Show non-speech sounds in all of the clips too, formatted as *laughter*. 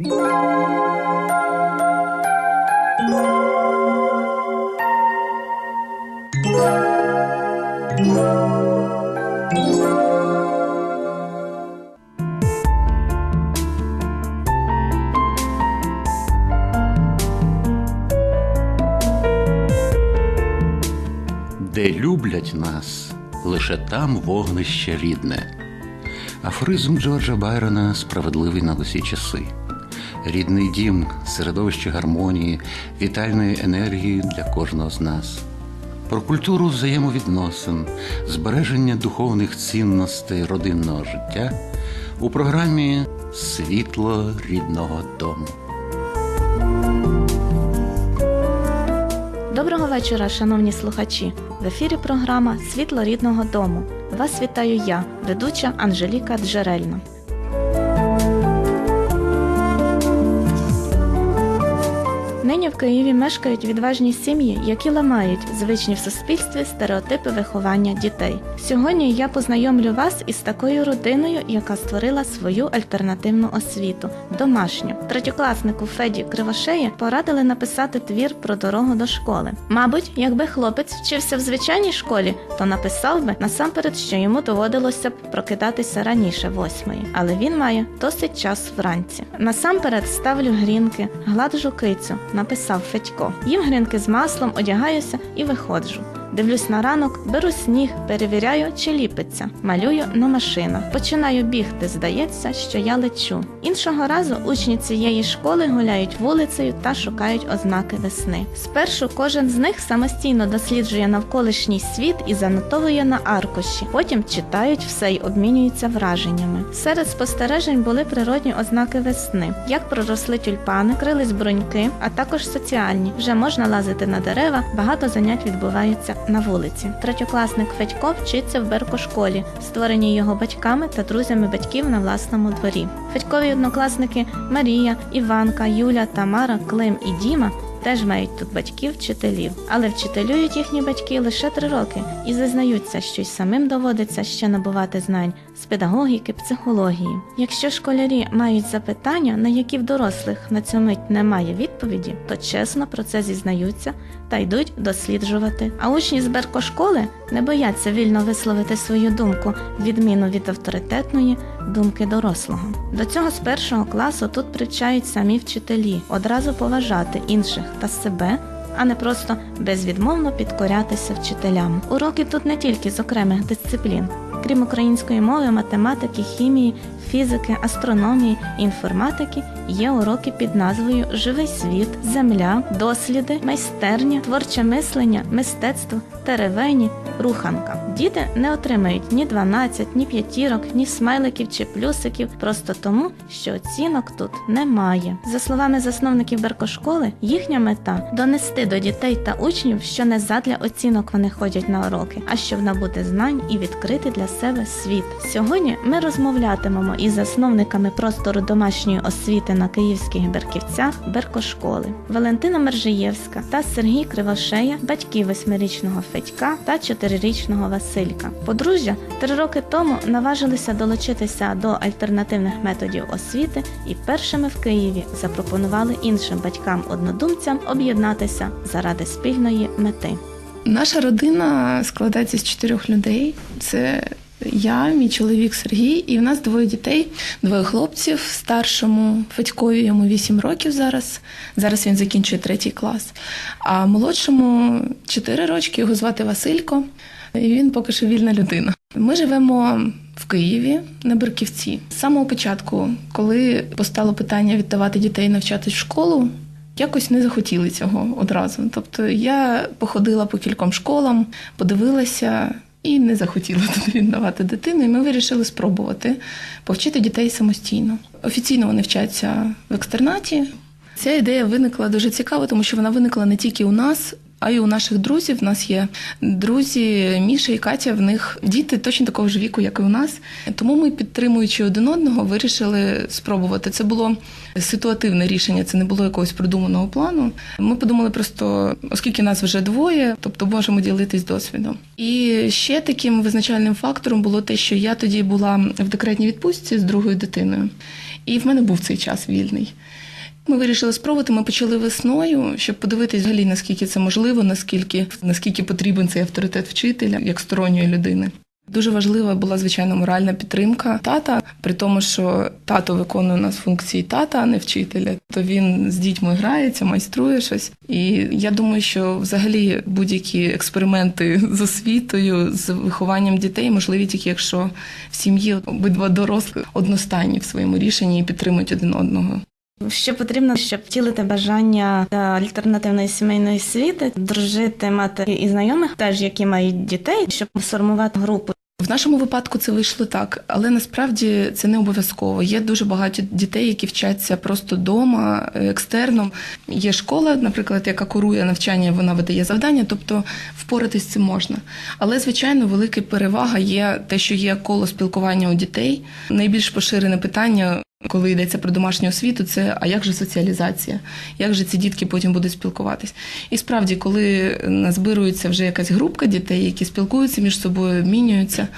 Де люблять нас, лише там вогнище рідне. Афоризм Джорджа Байрона справедливий на усі часи. Рідний дім, середовище гармонії, вітальної енергії для кожного з нас. Про культуру взаємовідносин, збереження духовних цінностей родинного життя у програмі Світло рідного дому. Доброго вечора, шановні слухачі. В ефірі програма Світло рідного дому. Вас вітаю я, ведуча Анжеліка Джерельна. Нині в Києві мешкають відважні сім'ї, які ламають звичні в суспільстві стереотипи виховання дітей. Сьогодні я познайомлю вас із такою родиною, яка створила свою альтернативну освіту домашню. Третьокласнику Феді Кривошеї порадили написати твір про дорогу до школи. Мабуть, якби хлопець вчився в звичайній школі, то написав би насамперед, що йому доводилося б прокидатися раніше восьмої, але він має досить час вранці. Насамперед ставлю грінки, гладжу кицю, написав Федько. Їм гринки з маслом, одягаюся і виходжу. Дивлюсь на ранок, беру сніг, перевіряю, чи ліпиться. Малюю на машинах. Починаю бігти. Здається, що я лечу. Іншого разу учні цієї школи гуляють вулицею та шукають ознаки весни. Спершу кожен з них самостійно досліджує навколишній світ і занотовує на аркуші. Потім читають все й обмінюються враженнями. Серед спостережень були природні ознаки весни, як проросли тюльпани, крились бруньки, а також соціальні. Вже можна лазити на дерева, багато занять відбуваються на вулиці. Третьокласник Федько вчиться в Беркошколі, створеній його батьками та друзями батьків на власному дворі. Федькові однокласники Марія, Іванка, Юля, Тамара, Клим і Діма. Теж мають тут батьків вчителів, але вчителюють їхні батьки лише три роки і зізнаються, що й самим доводиться ще набувати знань з педагогіки, психології. Якщо школярі мають запитання, на які в дорослих на цю мить немає відповіді, то чесно про це зізнаються та йдуть досліджувати. А учні з Беркошколи не бояться вільно висловити свою думку, відміну від авторитетної думки дорослого. До цього з першого класу тут привчають самі вчителі одразу поважати інших та себе. А не просто безвідмовно підкорятися вчителям. Уроки тут не тільки з окремих дисциплін, крім української мови, математики, хімії, фізики, астрономії, інформатики, є уроки під назвою Живий світ, Земля, досліди, майстерня, творче мислення, мистецтво, теревені, руханка. Діти не отримають ні 12, ні п'ятірок, ні смайликів чи плюсиків, просто тому, що оцінок тут немає. За словами засновників Беркошколи, їхня мета донести до дітей та учнів, що не задля оцінок вони ходять на уроки, а щоб набути знань і відкрити для себе світ. Сьогодні ми розмовлятимемо із засновниками простору домашньої освіти на київських Берківцях Беркошколи Валентина Мержиєвська та Сергій Кривошея, батьки восьмирічного Федька та чотирирічного Василька. Подружжя три роки тому наважилися долучитися до альтернативних методів освіти і першими в Києві запропонували іншим батькам-однодумцям об'єднатися заради спільної мети. Наша родина складається з чотирьох людей. Це я, мій чоловік Сергій, і в нас двоє дітей, двоє хлопців. Старшому Федькові йому 8 років зараз. Зараз він закінчує третій клас. А молодшому 4 рочки, його звати Василько, і він поки що вільна людина. Ми живемо в Києві на Берківці. З самого початку, коли постало питання віддавати дітей навчатись в школу. Якось не захотіли цього одразу. Тобто я походила по кільком школам, подивилася і не захотіла *laughs* туди віддавати дитину. І ми вирішили спробувати повчити дітей самостійно. Офіційно вони вчаться в екстернаті. Ця ідея виникла дуже цікаво, тому що вона виникла не тільки у нас. А й у наших друзів У нас є друзі Міша і Катя. В них діти точно такого ж віку, як і у нас. Тому ми, підтримуючи один одного, вирішили спробувати. Це було ситуативне рішення, це не було якогось придуманого плану. Ми подумали просто, оскільки нас вже двоє, тобто можемо ділитись досвідом. І ще таким визначальним фактором було те, що я тоді була в декретній відпустці з другою дитиною. І в мене був цей час вільний. Ми вирішили спробувати. Ми почали весною, щоб подивитись взагалі, наскільки це можливо, наскільки, наскільки потрібен цей авторитет вчителя як сторонньої людини. Дуже важлива була звичайно моральна підтримка тата, при тому, що тато виконує у нас функції тата, а не вчителя. То він з дітьми грається, майструє щось. І я думаю, що взагалі будь-які експерименти з освітою, з вихованням дітей можливі тільки якщо в сім'ї обидва дорослі одностайні в своєму рішенні і підтримують один одного. Що потрібно, щоб втілити бажання альтернативної сімейної освіти, дружити, мати і знайомих, теж які мають дітей, щоб сформувати групу. В нашому випадку це вийшло так, але насправді це не обов'язково. Є дуже багато дітей, які вчаться просто вдома, екстерном. Є школа, наприклад, яка курує навчання, вона видає завдання, тобто впоратись цим можна. Але, звичайно, велика перевага є те, що є коло спілкування у дітей. Найбільш поширене питання. Коли йдеться про домашню освіту, це а як же соціалізація? Як же ці дітки потім будуть спілкуватись? І справді, коли назбирується вже якась групка дітей, які спілкуються між собою, обмінюються.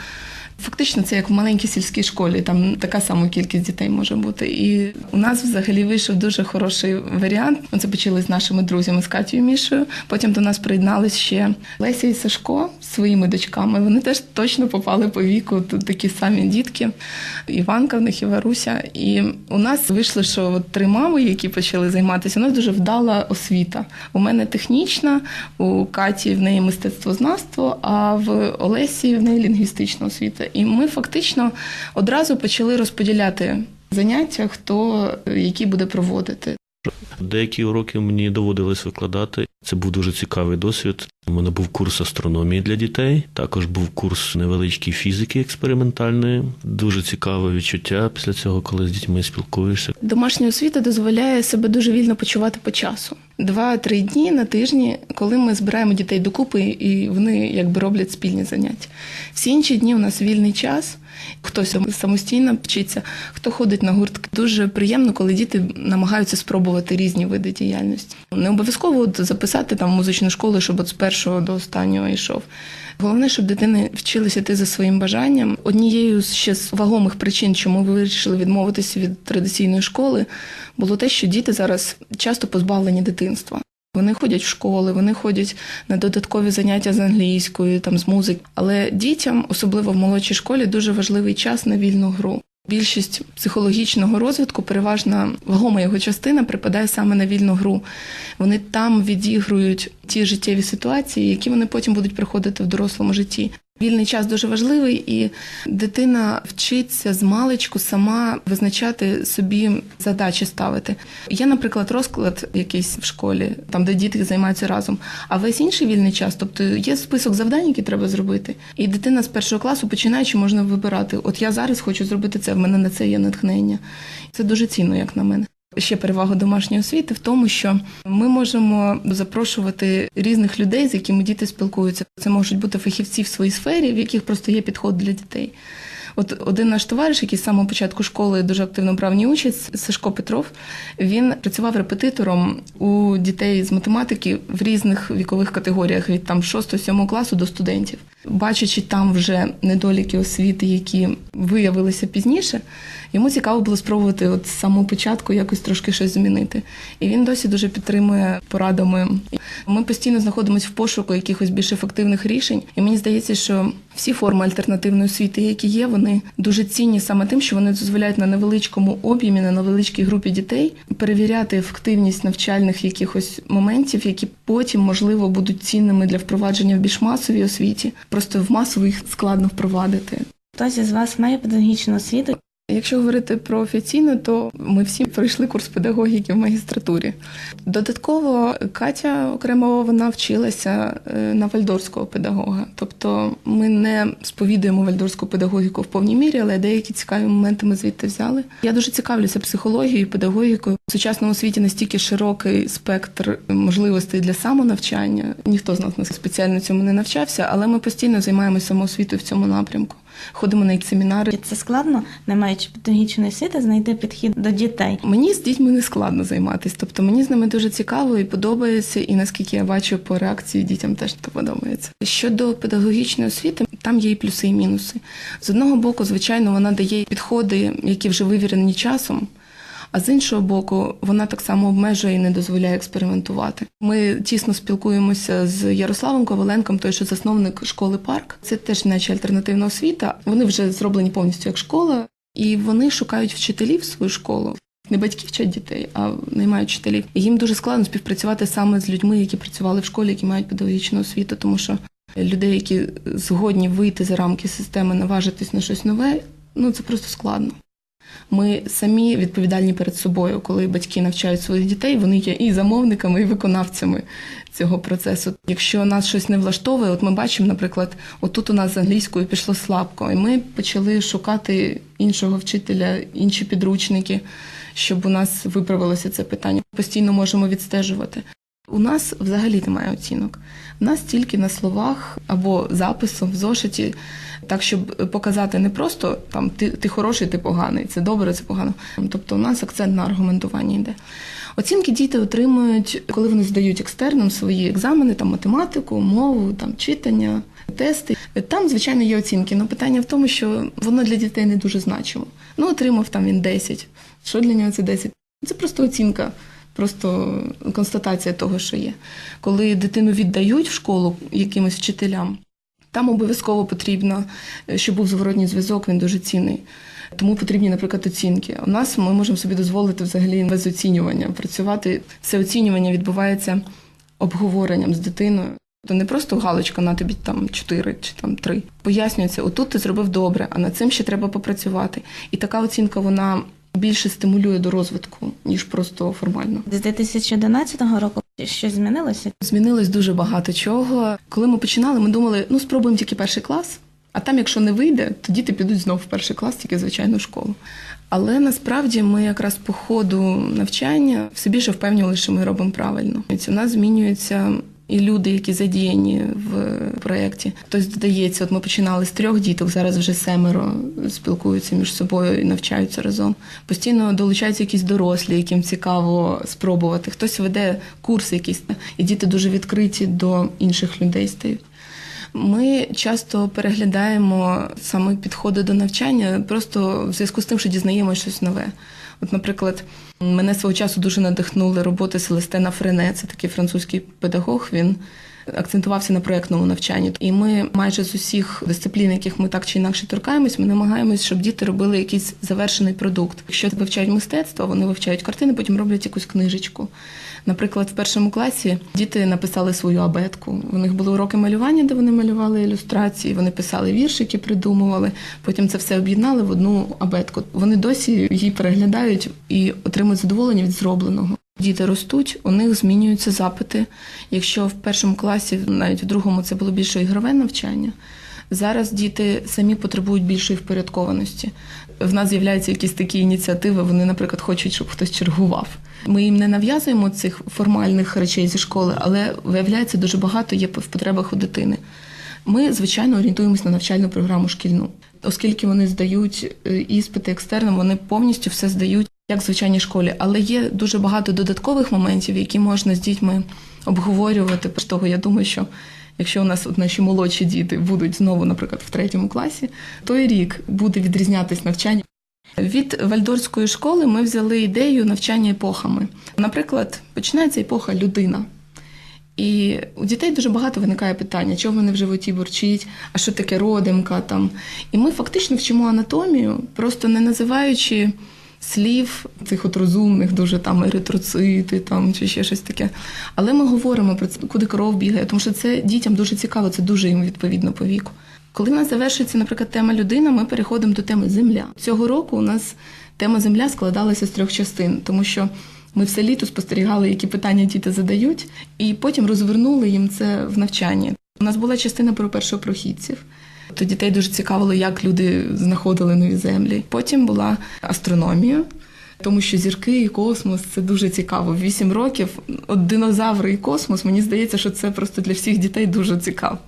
Фактично, це як в маленькій сільській школі, там така сама кількість дітей може бути. І у нас взагалі вийшов дуже хороший варіант. Ми це почали з нашими друзями з Катією Мішою. Потім до нас приєднались ще Леся і Сашко своїми дочками. Вони теж точно попали по віку. Тут такі самі дітки. Іванка в них і Варуся. І у нас вийшло, що от три мами, які почали займатися, у нас дуже вдала освіта. У мене технічна, у Каті в неї мистецтвознавство, а в Олесі в неї лінгвістична освіта. І ми фактично одразу почали розподіляти заняття, хто які буде проводити. Деякі уроки мені доводилось викладати. Це був дуже цікавий досвід. У мене був курс астрономії для дітей. Також був курс невеличкої фізики експериментальної. Дуже цікаве відчуття після цього, коли з дітьми спілкуєшся. Домашня освіта дозволяє себе дуже вільно почувати по часу. Два-три дні на тижні, коли ми збираємо дітей докупи, і вони якби роблять спільні заняття. Всі інші дні у нас вільний час. Хтось самостійно вчиться, хто ходить на гуртки. Дуже приємно, коли діти намагаються спробувати різні види діяльності. Не обов'язково от записати там музичну школу, щоб от з першого до останнього йшов. Головне, щоб дитини вчилися йти за своїм бажанням. Однією з ще з вагомих причин, чому ви вирішили відмовитися від традиційної школи, було те, що діти зараз часто позбавлені дитинства. Вони ходять в школи, вони ходять на додаткові заняття з англійською, там з музики. Але дітям, особливо в молодшій школі, дуже важливий час на вільну гру. Більшість психологічного розвитку, переважна вагома його частина, припадає саме на вільну гру. Вони там відігрують ті життєві ситуації, які вони потім будуть приходити в дорослому житті. Вільний час дуже важливий, і дитина вчиться з маличку сама визначати собі задачі ставити. Є, наприклад, розклад якийсь в школі, там де діти займаються разом. А весь інший вільний час, тобто є список завдань, які треба зробити. І дитина з першого класу починаючи можна вибирати: от я зараз хочу зробити це, в мене на це є натхнення. Це дуже цінно, як на мене. Ще перевага домашньої освіти в тому, що ми можемо запрошувати різних людей, з якими діти спілкуються. Це можуть бути фахівці в своїй сфері, в яких просто є підход для дітей. От один наш товариш, який з самого початку школи дуже активно брав ній участь, Сашко Петров, він працював репетитором у дітей з математики в різних вікових категоріях від там 6-7 класу до студентів. Бачачи там вже недоліки освіти, які виявилися пізніше, йому цікаво було спробувати от з самого початку якось трошки щось змінити. І він досі дуже підтримує порадами. Ми постійно знаходимося в пошуку якихось більш ефективних рішень, і мені здається, що всі форми альтернативної освіти, які є, вони дуже цінні саме тим, що вони дозволяють на невеличкому об'ємі, на невеличкій групі дітей перевіряти ефективність навчальних якихось моментів, які потім можливо будуть цінними для впровадження в більш масовій освіті. Просто в масово їх складно впровадити. Хтось із вас має педагогічну освіту. Якщо говорити про офіційно, то ми всі пройшли курс педагогіки в магістратурі. Додатково Катя окремо вона вчилася е, на вальдорського педагога. Тобто ми не сповідуємо вальдорську педагогіку в повній мірі, але деякі цікаві моменти ми звідти взяли. Я дуже цікавлюся психологією, педагогікою. В сучасному світі настільки широкий спектр можливостей для самонавчання. Ніхто з нас спеціально цьому не навчався, але ми постійно займаємося самоосвітою в цьому напрямку. Ходимо на семінари. Це складно, не маючи педагогічної освіти, знайти підхід до дітей. Мені з дітьми не складно займатися. Тобто мені з ними дуже цікаво і подобається, і наскільки я бачу по реакції, дітям теж це подобається. Щодо педагогічної освіти, там є і плюси, і мінуси. З одного боку, звичайно, вона дає підходи, які вже вивірені часом. А з іншого боку, вона так само обмежує і не дозволяє експериментувати. Ми тісно спілкуємося з Ярославом Коваленком, той, що засновник школи парк. Це теж наче альтернативна освіта. Вони вже зроблені повністю як школа, і вони шукають вчителів в свою школу. Не батьки вчать дітей, а наймають вчителів. І їм дуже складно співпрацювати саме з людьми, які працювали в школі, які мають педагогічну освіту, тому що людей, які згодні вийти за рамки системи, наважитись на щось нове, ну це просто складно. Ми самі відповідальні перед собою, коли батьки навчають своїх дітей, вони є і замовниками, і виконавцями цього процесу. Якщо нас щось не влаштовує, от ми бачимо, наприклад, отут у нас з англійською пішло слабко, і ми почали шукати іншого вчителя, інші підручники, щоб у нас виправилося це питання. Постійно можемо відстежувати. У нас взагалі немає оцінок. У нас тільки на словах або записом в зошиті, так щоб показати не просто там ти, ти хороший, ти поганий, це добре, це погано. Тобто у нас акцент на аргументування йде. Оцінки діти отримують, коли вони здають екстерном свої екзамени, там математику, мову, там читання, тести. Там, звичайно, є оцінки. але питання в тому, що воно для дітей не дуже значимо. Ну, отримав там він 10. Що для нього це 10? Це просто оцінка. Просто констатація того, що є. Коли дитину віддають в школу якимось вчителям, там обов'язково потрібно, е, щоб був зворотній зв'язок, він дуже цінний. Тому потрібні, наприклад, оцінки. У нас ми можемо собі дозволити взагалі без оцінювання працювати. Це оцінювання відбувається обговоренням з дитиною. То не просто галочка на тобі там 4 чи там 3. Пояснюється, отут ти зробив добре, а над цим ще треба попрацювати. І така оцінка вона більше стимулює до розвитку, ніж просто формально. З 2011 року щось змінилося? Змінилось дуже багато чого. Коли ми починали, ми думали, ну спробуємо тільки перший клас, а там, якщо не вийде, то діти підуть знову в перший клас, тільки в звичайну школу. Але насправді ми якраз по ходу навчання все більше впевнювали, що ми робимо правильно. У нас змінюється і люди, які задіяні в проєкті. Хтось додається, от ми починали з трьох діток, зараз вже семеро спілкуються між собою і навчаються разом. Постійно долучаються якісь дорослі, яким цікаво спробувати. Хтось веде курси якісь, і діти дуже відкриті до інших людей стають. Ми часто переглядаємо саме підходи до навчання просто в зв'язку з тим, що дізнаємося щось нове. От, наприклад, мене свого часу дуже надихнули роботи Селестена Френе, це такий французький педагог. Він акцентувався на проєктному навчанні. І ми майже з усіх дисциплін, яких ми так чи інакше торкаємось, ми намагаємось, щоб діти робили якийсь завершений продукт. Якщо вивчають мистецтво, вони вивчають картини, потім роблять якусь книжечку. Наприклад, в першому класі діти написали свою абетку. У них були уроки малювання, де вони малювали ілюстрації, вони писали віршики, придумували. Потім це все об'єднали в одну абетку. Вони досі її переглядають і отримують задоволення від зробленого. Діти ростуть, у них змінюються запити. Якщо в першому класі, навіть в другому, це було більше ігрове навчання. Зараз діти самі потребують більшої впорядкованості. В нас з'являються якісь такі ініціативи. Вони, наприклад, хочуть, щоб хтось чергував. Ми їм не нав'язуємо цих формальних речей зі школи, але виявляється, дуже багато є в потребах у дитини. Ми, звичайно, орієнтуємось на навчальну програму шкільну, оскільки вони здають е, іспити екстерном, вони повністю все здають як в звичайній школі. Але є дуже багато додаткових моментів, які можна з дітьми обговорювати. Того я думаю, що якщо у нас от наші молодші діти будуть знову, наприклад, в третьому класі, той рік буде відрізнятись навчання. Від вальдорської школи ми взяли ідею навчання епохами. Наприклад, починається епоха людина. І у дітей дуже багато виникає питання, чого вони в животі бурчить, а що таке родимка там. І ми фактично вчимо анатомію, просто не називаючи слів цих от розумних, дуже там еритроцити там чи ще щось таке. Але ми говоримо про це, куди кров бігає, тому що це дітям дуже цікаво, це дуже їм відповідно по віку. Коли в нас завершується, наприклад, тема людина, ми переходимо до теми земля. Цього року у нас тема земля складалася з трьох частин, тому що ми все літо спостерігали, які питання діти задають, і потім розвернули їм це в навчанні. У нас була частина про першопрохідців. То дітей дуже цікавило, як люди знаходили нові землі. Потім була астрономія, тому що зірки і космос це дуже цікаво. Вісім років от динозаври і космос. Мені здається, що це просто для всіх дітей дуже цікаво.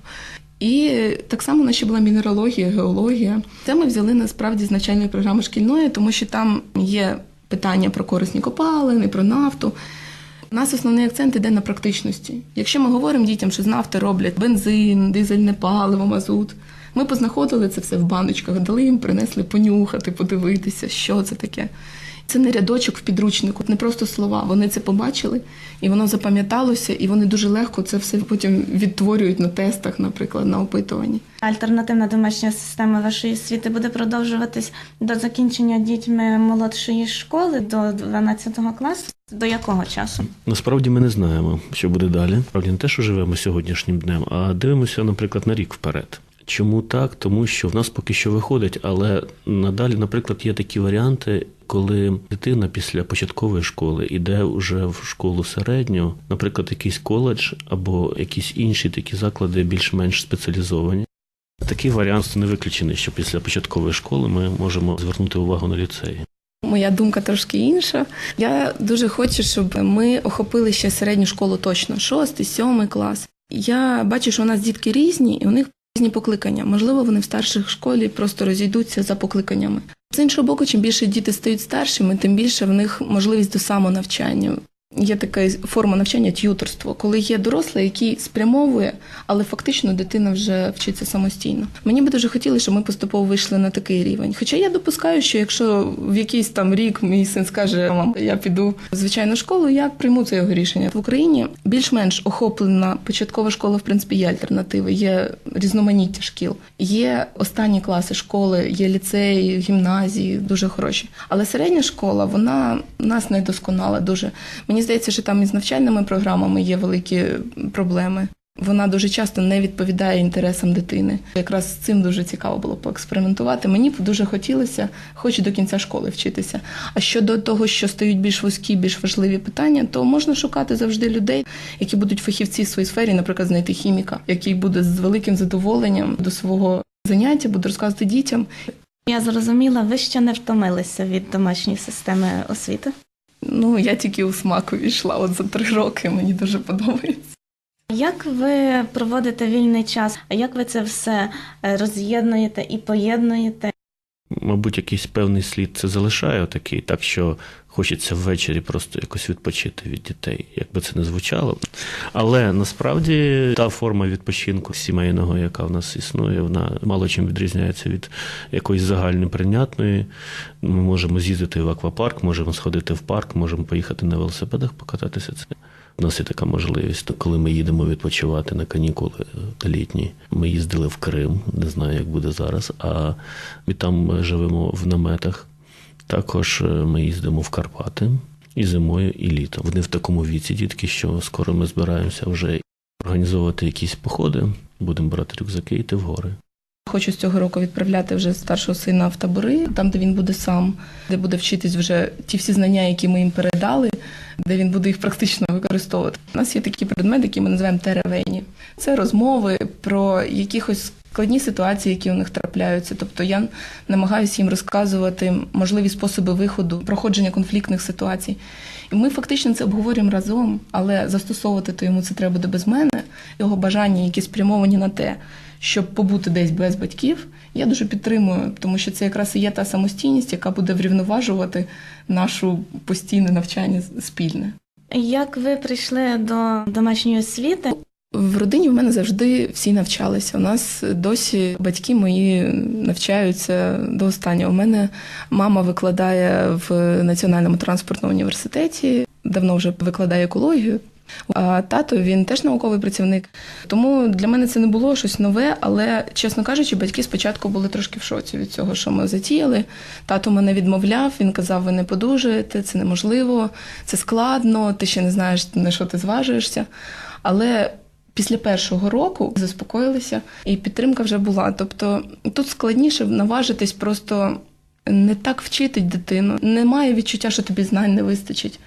І так само у нас ще була мінералогія, геологія. Це ми взяли насправді з навчальної програми шкільної, тому що там є питання про корисні копалини, про нафту. У нас основний акцент іде на практичності. Якщо ми говоримо дітям, що з нафти роблять бензин, дизельне паливо, мазут, ми познаходили це все в баночках, дали їм, принесли понюхати, подивитися, що це таке. Це не рядочок в підручнику, не просто слова. Вони це побачили, і воно запам'яталося, і вони дуже легко це все потім відтворюють на тестах, наприклад, на опитуванні. Альтернативна домашня система вашої освіти буде продовжуватись до закінчення дітьми молодшої школи до 12 класу. До якого часу? Насправді ми не знаємо, що буде далі. Справді не те, що живемо сьогоднішнім днем, а дивимося, наприклад, на рік вперед. Чому так? Тому що в нас поки що виходить, але надалі, наприклад, є такі варіанти, коли дитина після початкової школи йде вже в школу середню, наприклад, якийсь коледж або якісь інші такі заклади більш-менш спеціалізовані. Такий варіант не виключений, що після початкової школи ми можемо звернути увагу на ліцеї. Моя думка трошки інша. Я дуже хочу, щоб ми охопили ще середню школу точно, шостий, сьомий клас. Я бачу, що у нас дітки різні, і у них різні покликання. Можливо, вони в старших школі просто розійдуться за покликаннями. З іншого боку, чим більше діти стають старшими, тим більше в них можливість до самонавчання. Є така форма навчання т'юторство, коли є дорослий, який спрямовує, але фактично дитина вже вчиться самостійно. Мені би дуже хотілося, щоб ми поступово вийшли на такий рівень. Хоча я допускаю, що якщо в якийсь там рік мій син скаже, мам, я піду в звичайну школу, я прийму це його рішення. В Україні більш-менш охоплена початкова школа, в принципі, є альтернативи, є різноманіття шкіл, є останні класи школи, є ліцеї, гімназії, дуже хороші. Але середня школа, вона нас не досконала дуже. Мені здається, що там із навчальними програмами є великі проблеми. Вона дуже часто не відповідає інтересам дитини. Якраз з цим дуже цікаво було поекспериментувати. Мені б дуже хотілося, хоч до кінця школи вчитися. А щодо того, що стають більш вузькі, більш важливі питання, то можна шукати завжди людей, які будуть фахівці в своїй сфері, наприклад, знайти хіміка, який буде з великим задоволенням до свого заняття, буде розказувати дітям. Я зрозуміла, ви ще не втомилися від домашньої системи освіти. Ну я тільки у смаку увійшла От за три роки мені дуже подобається. Як ви проводите вільний час? А як ви це все е, роз'єднуєте і поєднуєте? Мабуть, якийсь певний слід це залишає такий, так що хочеться ввечері просто якось відпочити від дітей, як би це не звучало. Але насправді та форма відпочинку сімейного, яка в нас існує, вона мало чим відрізняється від якоїсь загально прийнятної. Ми можемо з'їздити в аквапарк, можемо сходити в парк, можемо поїхати на велосипедах, покататися. У нас є така можливість, то коли ми їдемо відпочивати на канікули літні. Ми їздили в Крим, не знаю, як буде зараз. А ми там живемо в наметах. Також е, ми їздимо в Карпати і зимою, і літом. Вони в такому віці, дітки, що скоро ми збираємося вже організовувати якісь походи. Будемо брати рюкзаки і йти в гори. Хочу з цього року відправляти вже старшого сина в табори, там, де він буде сам, де буде вчитись вже ті всі знання, які ми їм передали, де він буде їх практично використовувати. У нас є такі предмети, які ми називаємо теревені. Це розмови про якихось складні ситуації, які у них трапляються. Тобто я намагаюся їм розказувати можливі способи виходу, проходження конфліктних ситуацій. І ми фактично це обговорюємо разом, але застосовувати то йому це треба буде без мене. Його бажання, які спрямовані на те, щоб побути десь без батьків, я дуже підтримую, тому що це якраз і є та самостійність, яка буде врівноважувати нашу постійне навчання спільне. Як ви прийшли до домашньої освіти? В родині в мене завжди всі навчалися. У нас досі батьки мої навчаються до останнього. У мене мама викладає в Національному транспортному університеті, давно вже викладає екологію. А тато він теж науковий працівник. Тому для мене це не було щось нове, але, чесно кажучи, батьки спочатку були трошки в шоці від цього, що ми затіяли. Тато мене відмовляв, він казав, ви не подужуєте, це неможливо, це складно, ти ще не знаєш, на що ти зважуєшся. Але після першого року заспокоїлися, і підтримка вже була. Тобто тут складніше наважитись просто не так вчити дитину. Немає відчуття, що тобі знань не вистачить.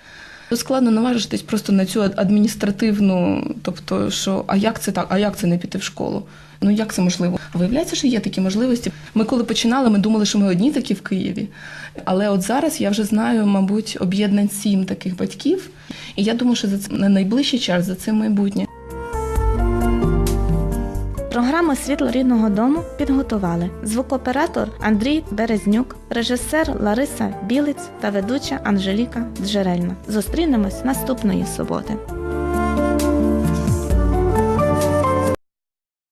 Складно наважитись просто на цю адміністративну, тобто, що а як це так, а як це не піти в школу? Ну як це можливо? А виявляється, що є такі можливості. Ми коли починали, ми думали, що ми одні такі в Києві. Але от зараз я вже знаю, мабуть, об'єднань сім таких батьків, і я думаю, що за це на найближчий час за це майбутнє. Програму Світло рідного дому підготували звукоператор Андрій Березнюк, режисер Лариса Білиць та ведуча Анжеліка Джерельна. Зустрінемось наступної суботи.